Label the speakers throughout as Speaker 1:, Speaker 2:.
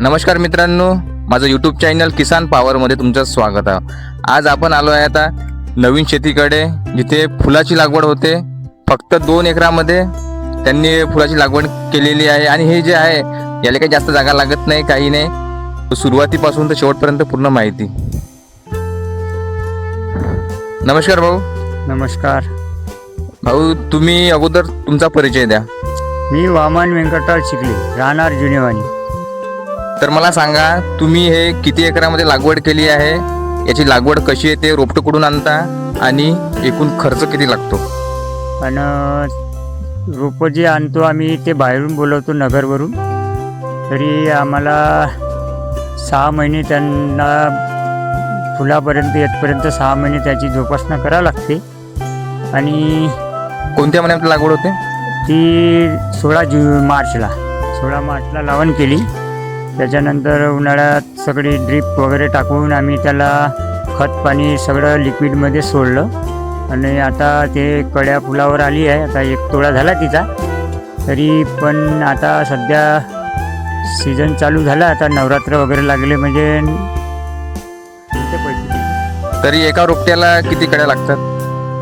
Speaker 1: नमस्कार मित्रांनो माझं यूट्यूब चॅनल किसान पॉवरमध्ये तुमचं स्वागत आहे. आज आपण आलो आहे आता नवीन शेतीकडे जिथे फुलाची लागवड होते. फक्त दोन एकरामध्ये त्यांनी फुलाची लागवड केलेली आहे आणि हे जे आहे याला काही जास्त जागा लागत नाही काही नाही. सुरुवातीपासून तर शेवटपर्यंत पूर्ण माहिती. नमस्कार भाऊ.
Speaker 2: नमस्कार.
Speaker 1: भाऊ तुम्ही अगोदर तुमचा परिचय द्या.
Speaker 2: मी वामन व्यंकटराव चिखले राहणार जुनेवानी
Speaker 1: तर मला सांगा तुम्ही हे किती एकरामध्ये लागवड केली आहे? याची लागवड कशी येते रोपटं कुठून आणता? आणि एकूण खर्च किती लागतो?
Speaker 2: आणि रोपं जे आणतो आम्ही ते बाहेरून बोलवतो नगरवरून. तरी आम्हाला सहा महिने त्यांना फुलापर्यंत येतपर्यंत सहा महिने त्याची जोपासना करावी लागते. आणि
Speaker 1: कोणत्या महिन्यात लागवड होते?
Speaker 2: ती सोळा जु मार्चला. सोळा मार्चला लावण केली. त्याच्यानंतर उन्हाळ्यात सगळी ड्रीप वगैरे टाकून आम्ही त्याला खत पाणी सगळं लिक्विडमध्ये सोडलं. आणि आता ते कड्या फुलावर आली आहे. आता एक तोळा झाला तिचा. तरी पण आता सध्या सीझन चालू झाला. आता नवरात्र वगैरे लागले म्हणजे
Speaker 1: तरी एका रोपट्याला किती कड्या लागतात?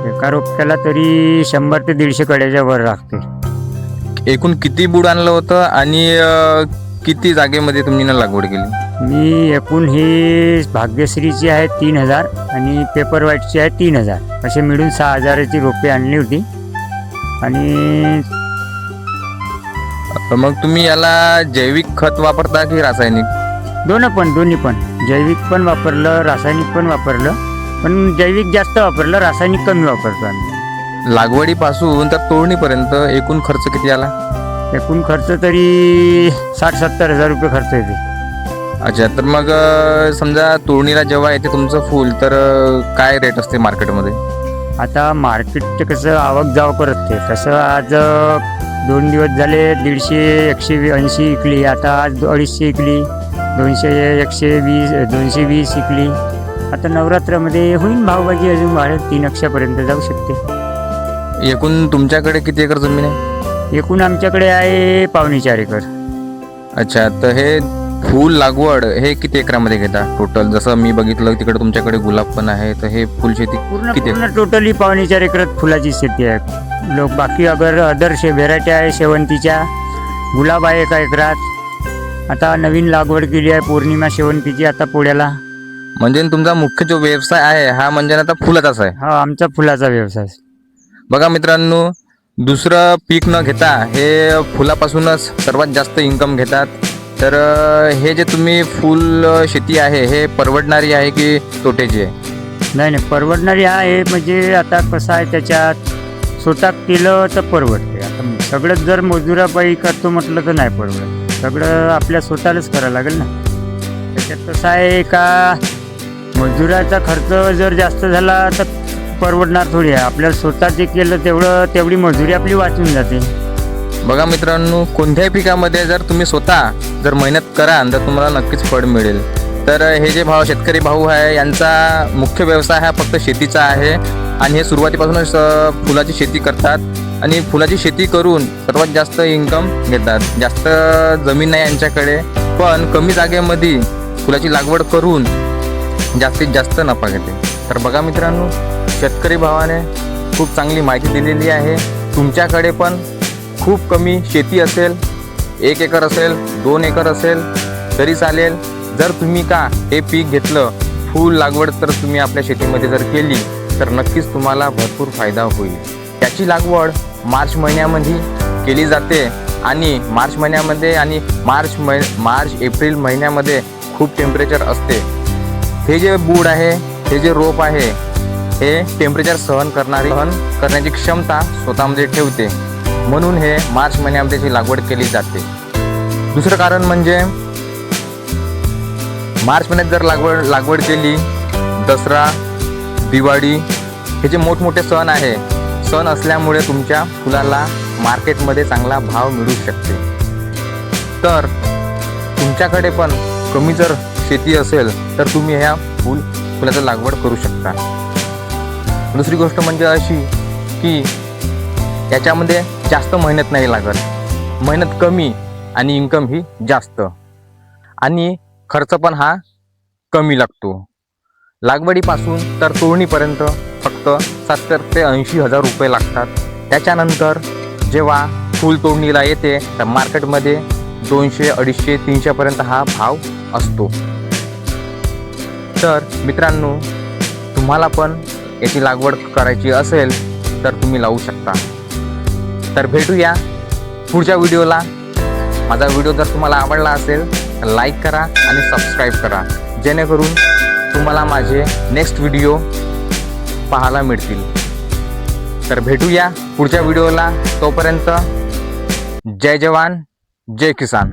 Speaker 2: एका रोपट्याला तरी शंभर ते दीडशे कड्याच्या वर लागते
Speaker 1: एकूण किती बूड आणलं होतं? आणि किती जागेमध्ये तुम्ही ना लागवड केली?
Speaker 2: मी एकूण ही भाग्यश्रीची आहे तीन हजार आणि पेपर व्हाईटची आहे तीन हजार. असे मिळून सहा हजाराची रोपे आणली होती. आणि
Speaker 1: मग तुम्ही याला जैविक खत वापरता की रासायनिक?
Speaker 2: दोन पण दोन्ही पण. जैविक पण वापरलं रासायनिक पण वापरलं. पण जैविक जास्त वापरलं रासायनिक कमी वापरतो आम्ही.
Speaker 1: लागवडीपासून तर तोडणीपर्यंत एकूण खर्च किती आला?
Speaker 2: एकूण खर्च तरी साठ सत्तर हजार रुपये खर्च येते.
Speaker 1: अच्छा तर मग अं, समजा तोडणीला जेव्हा येते तुमचं फुल तर अं, काय रेट असते मार्केटमध्ये
Speaker 2: आता मार्केटचं कसं आवक जाव करत ते. कसं आज अ, दोन दिवस झाले दीडशे एकशे वी- ऐंशी इकली आता आज अडीचशे इकली दोनशे एकशे वीस दोनशे वीस इकली आता नवरात्रामध्ये होईल भावबाजी अजून वाढत तीन अक्षापर्यंत जाऊ शकते.
Speaker 1: एकूण तुमच्याकडे किती एकर जमीन आहे?
Speaker 2: एकूण आमच्याकडे आहे पावणे चार एकर.
Speaker 1: अच्छा तर हे फूल लागवड हे किती एकरामध्ये घेता टोटल जसं मी बघितलं तिकडे तुमच्याकडे गुलाब पण आहे तर हे फुल शेती
Speaker 2: पूर्ण
Speaker 1: किती
Speaker 2: पूर्ण टोटली पावणे चार एकरात फुलाची शेती आहे. लोक बाकी अगर अदर शे व्हेरायटी आहे शेवंतीच्या. गुलाब आहे एका एकरात. आता नवीन लागवड केली आहे पौर्णिमा शेवंतीची आता पोळ्याला
Speaker 1: म्हणजे तुमचा मुख्य जो व्यवसाय आहे हा म्हणजे आता फुलाचाच आहे.
Speaker 2: हा आमचा फुलाचा व्यवसाय.
Speaker 1: बघा मित्रांनो दुसरं पीक न घेता हे फुलापासूनच सर्वात जास्त इन्कम घेतात. तर हे जे तुम्ही फुल शेती आहे हे परवडणारी आहे की तोट्याची आहे?
Speaker 2: नाही नाही परवडणारी आहे म्हणजे आता कसं आहे त्याच्यात स्वतः केलं तर परवडते. आता सगळंच जर मजुराबाई करतो म्हटलं तर नाही परवडत. सगळं आपल्या स्वतःलाच करावं लागेल ना. त्याच्यात कसं आहे का मजुराचा खर्च जर जास्त झाला तर परवडणार थोडी आहे. आपल्याला स्वतः जे केलं तेवढं तेवढी मजुरी आपली वाचून जाते.
Speaker 1: बघा मित्रांनो कोणत्याही पिकामध्ये जर तुम्ही स्वतः जर मेहनत कराल तर तुम्हाला नक्कीच फळ मिळेल. तर हे जे भाव शेतकरी भाऊ आहे यांचा मुख्य व्यवसाय हा फक्त शेतीचा आहे. आणि हे सुरुवातीपासूनच फुलाची शेती करतात. आणि फुलाची शेती करून सर्वात जास्त इन्कम घेतात. जास्त जमीन नाही यांच्याकडे पण कमी जागेमध्ये फुलाची लागवड करून जास्तीत जास्त नफा घेते. तर बघा मित्रांनो शेतकरी भावाने खूप चांगली माहिती दिलेली आहे. तुमच्याकडे पण खूप कमी शेती असेल एक एकर असेल दोन एकर असेल तरी चालेल. जर तुम्ही का हे पीक घेतलं फूल लागवड तर तुम्ही आपल्या शेतीमध्ये जर केली तर नक्कीच तुम्हाला भरपूर फायदा होईल. त्याची लागवड मार्च महिन्यामध्ये केली जाते आणि मार्च महिन्यामध्ये आणि मार्च मै मार्च एप्रिल महिन्यामध्ये खूप टेम्परेचर असते. हे जे बूड आहे हे जे रोप आहे हे टेम्परेचर सहन करणारी सहन करण्याची क्षमता स्वतःमध्ये ठेवते. म्हणून हे मार्च महिन्यामध्ये त्याची लागवड केली जाते. दुसरं कारण म्हणजे मार्च महिन्यात जर लागवड लागवड केली दसरा दिवाळी हे जे मोठमोठे सण आहे सण असल्यामुळे तुमच्या फुलाला मार्केटमध्ये चांगला भाव मिळू शकते. तर तुमच्याकडे पण कमी जर शेती असेल तर तुम्ही ह्या फूल फुलाचं लागवड करू शकता. दुसरी गोष्ट म्हणजे अशी की याच्यामध्ये जास्त मेहनत नाही लागत. मेहनत कमी आणि इन्कम ही जास्त. आणि खर्च पण हा कमी लागतो. लागवडीपासून तर तोडणीपर्यंत फक्त सत्तर ते ऐंशी हजार रुपये लागतात. त्याच्यानंतर जेव्हा फूल तोडणीला येते तर मार्केटमध्ये दोनशे अडीचशे तीनशेपर्यंत हा भाव असतो. तर मित्रांनो तुम्हाला पण याची लागवड करायची असेल तर तुम्ही लावू शकता. तर भेटूया पुढच्या व्हिडिओला. माझा व्हिडिओ जर तुम्हाला आवडला असेल तर लाईक करा आणि सबस्क्राईब करा. जेणेकरून तुम्हाला माझे नेक्स्ट व्हिडिओ पाहायला मिळतील. तर भेटूया पुढच्या व्हिडिओला. तोपर्यंत जय जवान जय किसान.